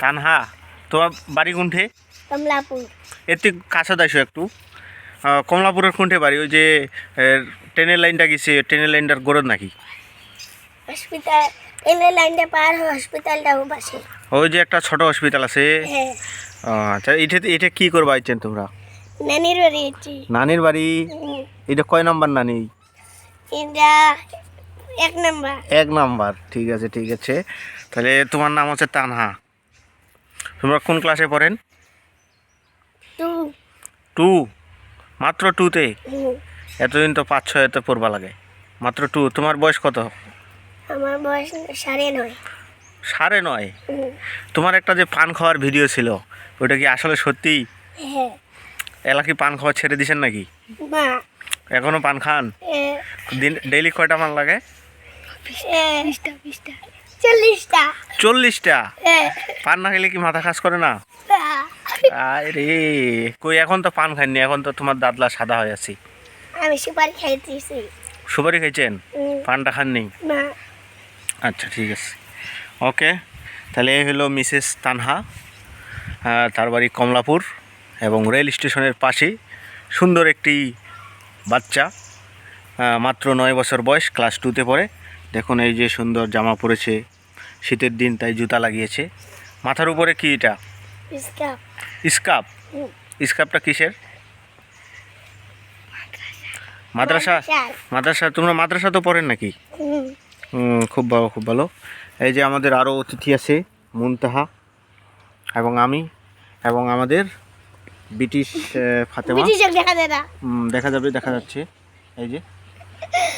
তানহা। তোমার বাড়ি কোনঠে? কমলাপুর। এতে কাছে দাইছো একটু। কমলাপুরের কোনঠে বাড়ি? ওই যে ট্রেনের লাইনটা গেছে ট্রেনের লাইনটার গোরদ নাকি? হসপিটাল রেলের লাইনটা পার হসপিটালটাও পাশে। ওই যে একটা ছোট হসপিটাল আছে? হ্যাঁ। আচ্ছা এটা এটা কি করবা আইছেন তোমরা? নানির বাড়ি নানির বাড়ি? এটা কয় নাম্বার নানি? এটা এক নাম্বার। এক নাম্বার ঠিক আছে ঠিক আছে। তাহলে তোমার নাম হচ্ছে তানহা। তোমরা কোন ক্লাসে পড়েন? টু। টু? মাত্র টুতে এতদিন তো পাঁচ ছয়তে পড়বা লাগে। মাত্র টু তোমার বয়স কত? আমার বয়স সাড়ে নয়। সাড়ে নয়? তোমার একটা যে পান খাওয়ার ভিডিও ছিল ওটা কি আসলে সত্যি? হ্যাঁ। এলা কি পান খাওয়া ছেড়ে দিছেন নাকি? এখনও পান খান? এ, দিন ডেইলি কয়টা মান লাগে? চল্লিশটা। পান না খেলে কি মাথা কাজ করে না? আরে কই এখন তো পান খাইনি এখন তো তোমার দাদলা সাদা হয়ে আছি। আমি সুপারি খাইতেছি। সুপারি খাইছেন? পানটা খাননি? আচ্ছা ঠিক আছে। ওকে তাহলে এই হলো মিসেস তানহা তার বাড়ি কমলাপুর এবং রেল স্টেশনের পাশে সুন্দর একটি বাচ্চা মাত্র নয় বছর বয়স ক্লাস টুতে পড়ে। দেখুন এই যে সুন্দর জামা পরেছে। শীতের দিন তাই জুতা লাগিয়েছে। মাথার উপরে কি এটা? স্কাপ স্কাপটা কিসের? মাদ্রাসা। মাদ্রাসা? তোমরা মাদ্রাসা তো পড়েন নাকি? খুব ভালো খুব ভালো। এই যে আমাদের আরও অতিথি আছে মুনতাহা এবং আমি এবং আমাদের ব্রিটিশ ফাতেমা। দেখা যাবে দেখা যাচ্ছে। এই যে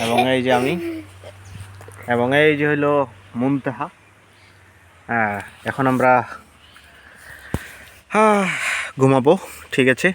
এবং এই যে আমি। এবং এই যে হইল মুমতাহা হ্যাঁ এখন আমরা হ্যাঁ ঘুমাবো ঠিক আছে?